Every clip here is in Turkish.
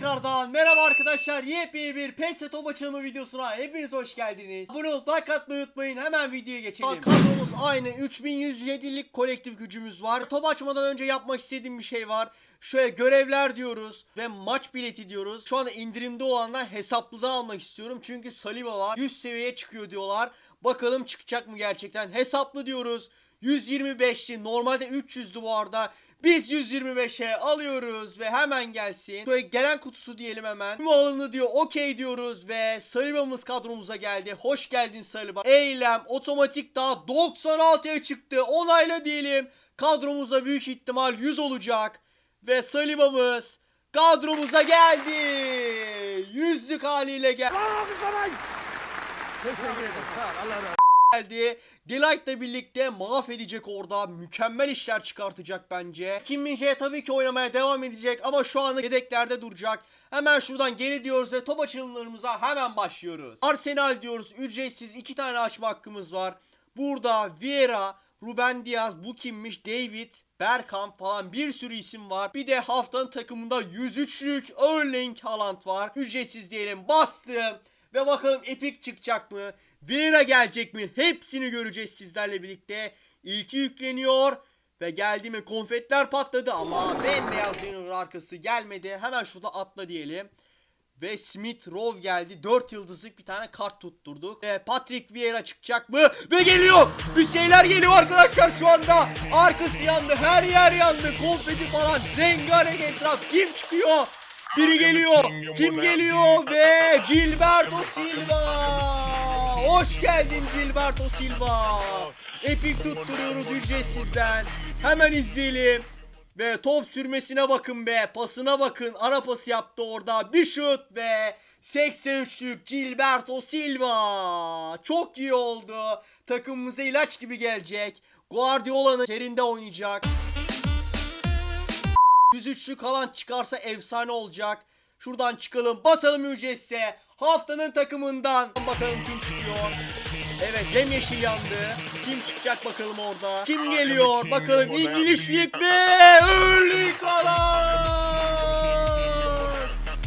Tekrardan merhaba arkadaşlar. Yepyeni bir PES top açılımı videosuna hepiniz hoş geldiniz. Abone olup like atmayı unutmayın. Hemen videoya geçelim. Kadromuz aynı. 3107'lik kolektif gücümüz var. Top açmadan önce yapmak istediğim bir şey var. Şöyle görevler diyoruz ve maç bileti diyoruz. Şu anda indirimde olanlar hesaplıdan almak istiyorum. Çünkü Saliba var. 100 seviyeye çıkıyor diyorlar. Bakalım çıkacak mı gerçekten? Hesaplı diyoruz. 125'ti. Normalde 300'dü bu arada. Biz 125'e alıyoruz ve hemen gelsin. Şöyle gelen kutusu diyelim hemen. Tüm alındı diyor. Okey diyoruz ve Saliba'mız kadromuza geldi. Hoş geldin Saliba. Eylem otomatik daha 96'ya çıktı. Onayla diyelim. Kadromuza büyük ihtimal 100 olacak. Ve Saliba'mız kadromuza geldi. Yüzlük haliyle geldi. Teşekkür ederim. Sağ ol. Allah razı olsun. Geldi. Delight'la birlikte mahvedecek orada. Mükemmel işler çıkartacak bence. Kim tabii ki oynamaya devam edecek ama şu anda yedeklerde duracak. Hemen şuradan geri diyoruz ve top açılımlarımıza hemen başlıyoruz. Arsenal diyoruz. Ücretsiz iki tane açma hakkımız var. Burada Vieira, Ruben Diaz, bu kimmiş? David, Bergkamp falan bir sürü isim var. Bir de haftanın takımında 103'lük Erling Haaland var. Ücretsiz diyelim bastım. Ve bakalım Epic çıkacak mı? Vieira gelecek mi? Hepsini göreceğiz sizlerle birlikte. İlki yükleniyor. Ve geldi mi konfetler patladı ama bembeyaz Zeynur'un arkası gelmedi. Hemen şurada atla diyelim. Ve Smith Rowe geldi. 4 yıldızlık bir tane kart tutturduk. Ve Patrick Vieira çıkacak mı? Ve geliyor. Bir şeyler geliyor arkadaşlar şu anda. Arkası yandı. Her yer yandı. Konfeti falan. Rengarenk etraf. Kim çıkıyor? Biri geliyor. Kim geliyor? Ve Gilberto Silva. Hoş geldin Gilberto Silva. Epik tutturuyoruz ücretsizden. Hemen izleyelim. Ve top sürmesine bakın be. Pasına bakın. Ara pası yaptı orada. Bir şut ve 83'lük Gilberto Silva. Çok iyi oldu. Takımımıza ilaç gibi gelecek. Guardiola'nın yerinde oynayacak. 103'lük kalan çıkarsa efsane olacak. Şuradan çıkalım. Basalım ücretse. Haftanın takımından. Bakalım kim çıkıyor. Evet yemyeşil yandı. Kim çıkacak bakalım orada. Kim geliyor? Bakalım İngilizlik ve Erling Haaland.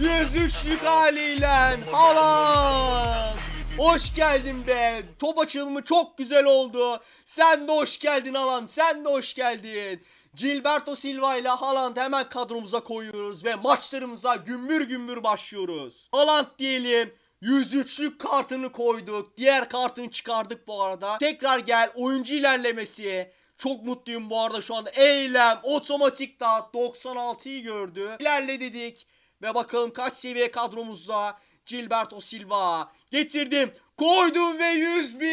103'lük haliyle Haaland. Hoş geldin be. Top açılımı çok güzel oldu. Sen de hoş geldin Haaland. Sen de hoş geldin. Gilberto Silva ile Haaland hemen kadromuza koyuyoruz ve maçlarımıza gümbür gümbür başlıyoruz. Haaland diyelim. 103'lük kartını koyduk. Diğer kartını çıkardık bu arada. Tekrar gel oyuncu ilerlemesi. Çok mutluyum bu arada şu anda. Eylem otomatik dağıt 96'yı gördü. İlerle dedik. Ve bakalım kaç seviye kadromuzda. Gilberto Silva. Getirdim. Koydum ve 101.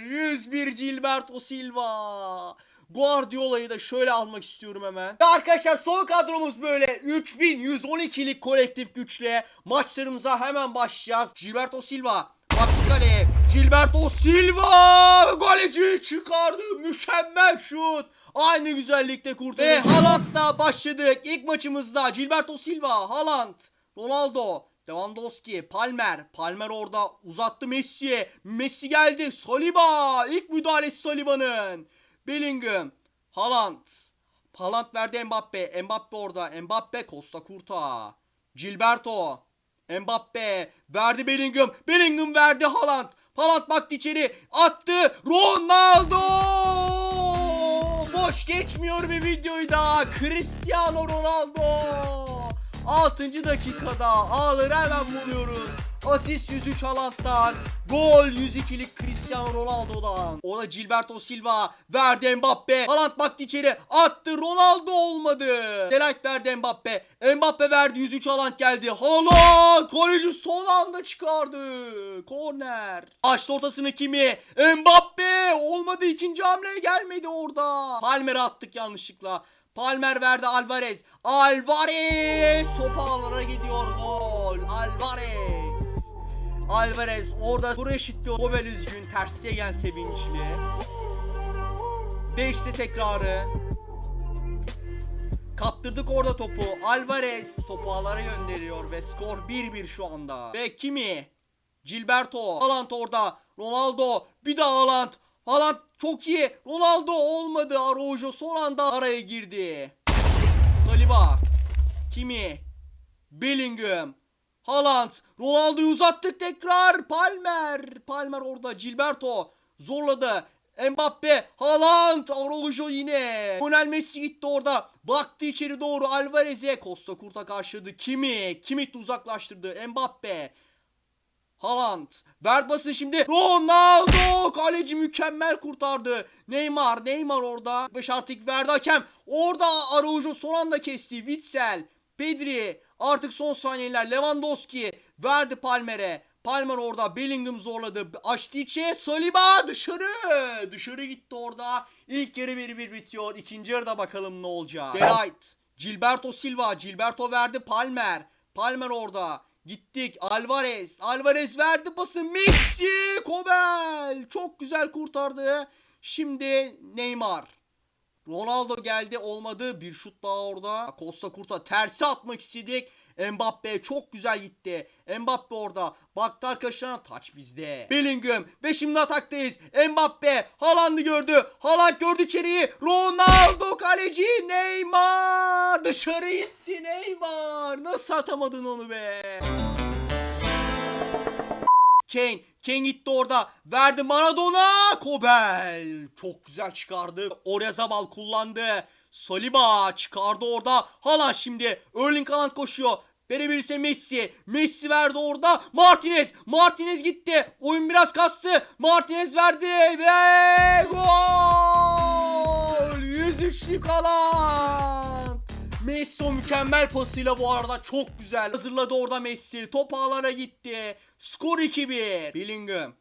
101 Gilberto Silva. Guardiola'yı da şöyle almak istiyorum hemen. Ve arkadaşlar son kadromuz böyle 3112'lik kolektif güçle maçlarımıza hemen başlayacağız. Gilberto Silva baktı kaleye. Gilberto Silva goleci çıkardı. Mükemmel şut. Aynı güzellikte kurtardı. Ve Haaland'la başladık. İlk maçımızda Gilberto Silva, Haaland, Ronaldo, Lewandowski, Palmer. Palmer orada uzattı Messi'ye. Messi geldi. Saliba. İlk müdahalesi Saliba'nın. Bellingham, Haaland. Haaland verdi Mbappe. Mbappe orada. Mbappe Costa Curta. Gilberto. Mbappe verdi Bellingham. Bellingham verdi Haaland. Haaland baktı içeri. Attı. Ronaldo. Boş geçmiyor bir videoyu da. Cristiano Ronaldo. 6. dakikada ağları hemen buluyoruz. Asist 103 Haaland'dan. Gol 102'lik Cristiano Ronaldo'dan. O da Gilberto Silva. Verdi Mbappe. Haaland baktı içeri. Attı. Ronaldo olmadı. Delight verdi Mbappe. Mbappe verdi. 103 Haaland geldi. Haaland. Kaleci son anda çıkardı. Korner. Açtı ortasını kimi? Mbappe. Olmadı. ikinci hamle gelmedi orada. Palmer'e attık yanlışlıkla. Palmer verdi Alvarez. Alvarez topu ağlara gidiyor gol. Alvarez. Alvarez orada skoru eşitliyor. Govel üzgün. Tersiye gel sevinçli. Beşte tekrarı. Kaptırdık orada topu. Alvarez topu ağlara gönderiyor ve skor 1-1 şu anda. Ve kimi? Gilberto. Haaland orada. Ronaldo. Bir daha Haaland. Haaland çok iyi. Ronaldo olmadı. Araujo son anda araya girdi. Saliba. Kimi? Bellingham. Haaland. Ronaldo'yu uzattık tekrar. Palmer. Palmer orada. Gilberto. Zorladı. Mbappe. Haaland. Araujo yine. Lionel Messi gitti orada. Baktı içeri doğru Alvarez'e. Costa Kurta karşıladı. Kimi? Kimi uzaklaştırdı. Mbappe. Haaland. Ver basın şimdi. Ronaldo. Kaleci mükemmel kurtardı. Neymar. Neymar orada. 5 artık verdi hakem. Orada Araujo son anda kesti. Witsel. Pedri. Artık son saniyeler. Lewandowski. Verdi Palmer'e. Palmer orada. Bellingham zorladı. Açtı içe. Saliba dışarı. Dışarı gitti orada. İlk yarı 1-1 bitiyor. İkinci yarıda bakalım ne olacak. Delight. Gilberto Silva. Gilberto verdi Palmer. Palmer orada. Gittik. Alvarez. Alvarez verdi pası. Messi. Kobel. Çok güzel kurtardı. Şimdi Neymar. Ronaldo geldi olmadı. Bir şut daha orada. Costa Kurta tersi atmak istedik. Mbappe çok güzel gitti. Mbappe orada. Baktı arkadaşlarına taç bizde. Bellingham ve şimdi ataktayız. Mbappe Haaland'ı gördü. Haaland gördü içeriği. Ronaldo kaleci. Neymar dışarı gitti Neymar. Nasıl atamadın onu be? Kane. Kane gitti orada. Verdi Maradona. Kobel. Çok güzel çıkardı. Oryazabal kullandı. Saliba çıkardı orada. Haaland şimdi. Erling Haaland koşuyor. Verebilirse Messi. Messi verdi orada. Martinez. Martinez gitti. Oyun biraz kastı. Martinez verdi. Ve gol. 103'lük Haaland. Messi o mükemmel pasıyla bu arada çok güzel. Hazırladı orada Messi. Top ağlara gitti. Skor 2-1. Bellingham.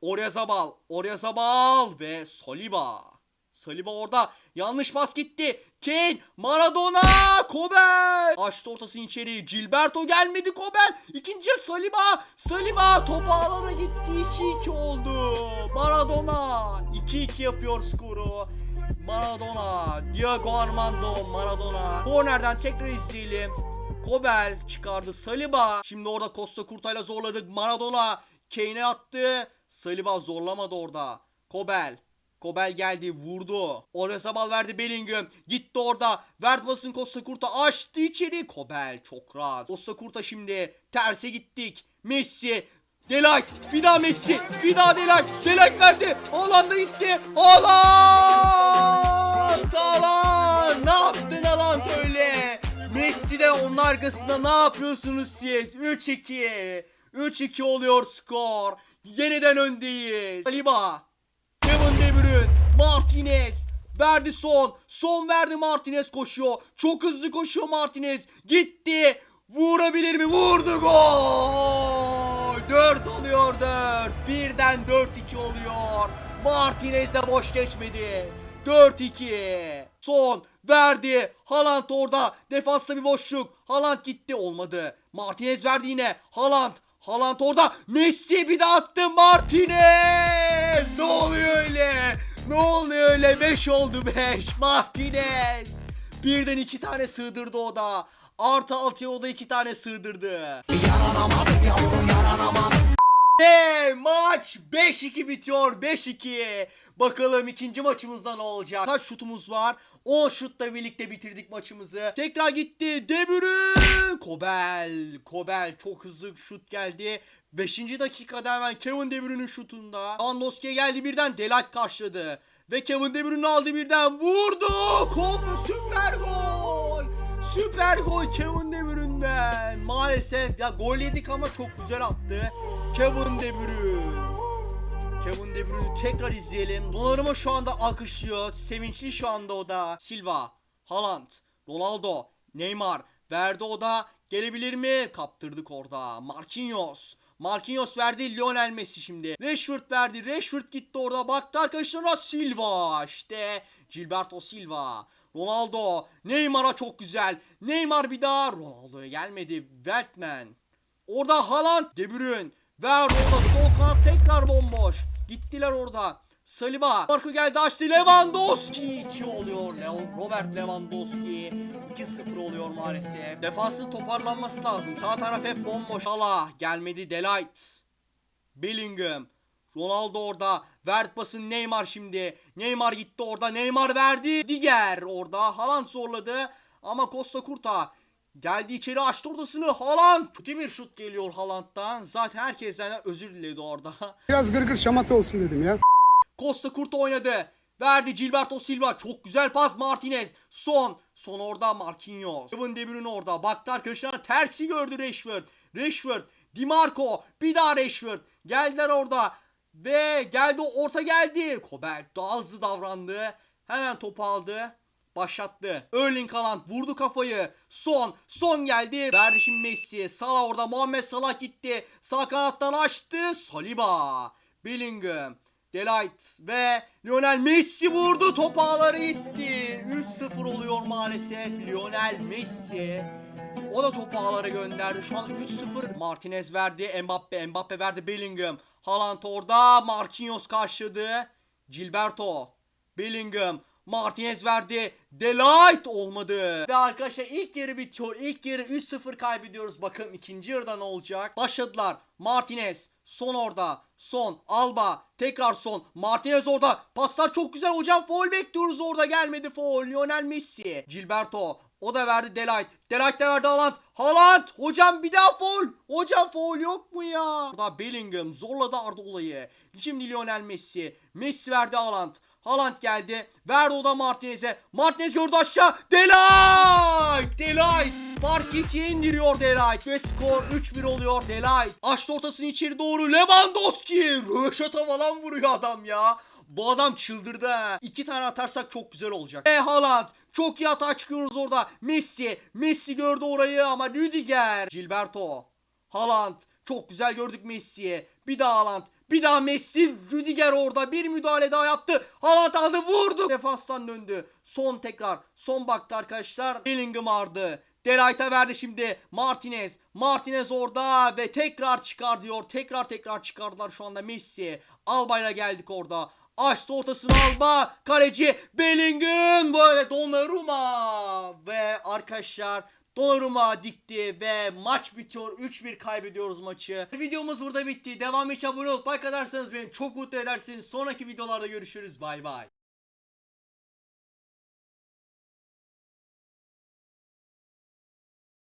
Oryazabal. Oryazabal ve Saliba. Saliba orada. Yanlış pas gitti. Kane. Maradona. Kobel. Açtı ortasını içeri. Gilberto gelmedi Kobel. İkinciye Saliba. Saliba. Top ağlara gitti. 2-2 oldu. Maradona. 2-2 yapıyor skoru. Maradona. Diego Armando Maradona. Kornerden tekrar izleyelim. Kobel çıkardı Saliba. Şimdi orada Costa Kurta'yla zorladık. Maradona Kane'e attı. Saliba zorlamadı orada. Kobel. Kobel geldi vurdu. Oryasabal verdi Bellingham. Gitti orada. Verdi basın Costa Kurta açtı içeri. Kobel çok rahat. Costa Kurta şimdi. Terse gittik. Messi. Delight. Bir daha Messi. Bir daha Delight. Delight verdi. Haaland'a gitti. Haaland. Haaland. Ne yaptın Haaland öyle? Messi de onun arkasında ne yapıyorsunuz siz? 3-2. 3-2 oluyor skor. Yeniden öndeyiz. Saliba. Kevin De Bruyne. Martinez. Verdi son. Son verdi Martinez koşuyor. Çok hızlı koşuyor Martinez. Gitti. Vurabilir mi? Vurdu gol. 4 oluyor 4. Birden 4-2 oluyor. Martinez de boş geçmedi. 4-2. Son verdi. Haaland orada. Defansta bir boşluk. Haaland gitti. Olmadı. Martinez verdi yine. Haaland. Haaland orada. Messi bir de attı. Martinez. Ne oluyor öyle? Ne oluyor öyle? 5 oldu 5. Martinez. Birden iki tane sığdırdı o da. Artı altıya o da iki tane sığdırdı. Ve maç 5-2 bitiyor 5-2. Bakalım ikinci maçımızda ne olacak? Kaç şutumuz var? 10 şutla birlikte bitirdik maçımızı. Tekrar gitti. De Bruyne. Kobel. Kobel çok hızlı şut geldi. 5. dakikada hemen Kevin De Bruyne'in şutunda. Lewandowski'ye geldi birden Delight karşıladı. Ve Kevin De Bruyne aldı birden. Vurdu. Kobel süper gol. Süper gol Kevin De Bruyne'den. Maalesef ya gol yedik ama çok güzel attı. Kevin De Bruyne. Kevin De Bruyne'ü tekrar izleyelim. Donnarumma şu anda alkışlıyor. Sevinçli şu anda o da. Silva, Haaland, Ronaldo, Neymar. Verdi o da. Gelebilir mi? Kaptırdık orada. Marquinhos. Marquinhos verdi Lionel Messi şimdi. Rashford verdi. Rashford gitti orada. Baktı arkadaşlarına Silva. İşte Gilberto Silva. Ronaldo. Neymar'a çok güzel. Neymar bir daha. Ronaldo'ya gelmedi. Veltman. Orada Haaland. De Bruyne. Ver orada sol kanat tekrar bomboş. Gittiler orada. Saliba. Marco geldi açtı. Lewandowski 2 oluyor. Leo, Robert Lewandowski. 2-0 oluyor maalesef. Defansın toparlanması lazım. Sağ taraf hep bomboş. Salah gelmedi. Delight. Bellingham. Ronaldo orada. Vert pasın Neymar şimdi. Neymar gitti orada. Neymar verdi. Diger orada. Haaland zorladı. Ama Costa Kurta. Geldi içeri açtı ortasını. Haaland. Kötü bir şut geliyor Haaland'dan. Zaten herkesten özür diledi orada. Biraz gırgır şamata olsun dedim ya. Costa Curta oynadı. Verdi Gilberto Silva. Çok güzel pas Martinez. Son. Son orada Marquinhos. Kevin De Bruyne orada. Baktı arkadaşlar tersi gördü Rashford. Rashford. Di Marco. Bir daha Rashford. Geldiler orada. Ve geldi orta geldi. Kobel daha hızlı davrandı. Hemen topu aldı. Başlattı. Erling Haaland vurdu kafayı. Son. Son geldi. Verdi şimdi Messi. Salah orada. Muhammed Salah gitti. Sağ kanattan açtı. Saliba. Bellingham. Delight ve Lionel Messi vurdu. Top ağları gitti. 3-0 oluyor maalesef. Lionel Messi. O da topu ağlara gönderdi. Şu an 3-0. Martinez verdi. Mbappe. Mbappe verdi Bellingham. Haaland orada. Marquinhos karşıladı. Gilberto. Bellingham. Martinez verdi. Delight olmadı. Ve arkadaşlar ilk yarı bitiyor. İlk yarı 3-0 kaybediyoruz. Bakın ikinci yarıda ne olacak? Başladılar. Martinez. Son orada. Son. Alba. Tekrar son. Martinez orada. Paslar çok güzel hocam. Foul bekliyoruz orada. Gelmedi foul. Lionel Messi. Gilberto. O da verdi Delight. Delight de verdi Haaland. Haaland. Hocam bir daha foul. Hocam foul yok mu ya? Burada Bellingham zorladı Arda olayı. Şimdi Lionel Messi. Messi verdi Haaland. Haaland geldi. Verdi o da Martinez'e. Martinez gördü aşağı. Delight. Delight. Fark 2'ye indiriyor Delight. Ve skor 3-1 oluyor Delight. Açtı ortasını içeri doğru. Lewandowski. Röşata falan vuruyor adam ya. Bu adam çıldırdı. İki tane atarsak çok güzel olacak. E Haaland. Çok iyi hata çıkıyoruz orada. Messi. Messi gördü orayı ama Rüdiger. Gilberto. Haaland. Çok güzel gördük Messi'yi. Bir daha Haaland. Bir daha Messi. Rüdiger orada. Bir müdahale daha yaptı. Haaland aldı vurdu. Defanstan döndü. Son tekrar. Son baktı arkadaşlar. Bellingham vardı. Delight'a verdi şimdi. Martinez. Martinez orada ve tekrar çıkar diyor. Tekrar tekrar çıkardılar şu anda Messi. Alba'yla geldik orada. Açtı ortasını Alba. Kaleci Bellingham. Böyle Donnarumma. Ve arkadaşlar Donnarumma dikti ve maç bitiyor. 3-1 kaybediyoruz maçı. Videomuz burada bitti. Devam için abone olup like atarsanız beni çok mutlu edersiniz. Sonraki videolarda görüşürüz. Bay bay.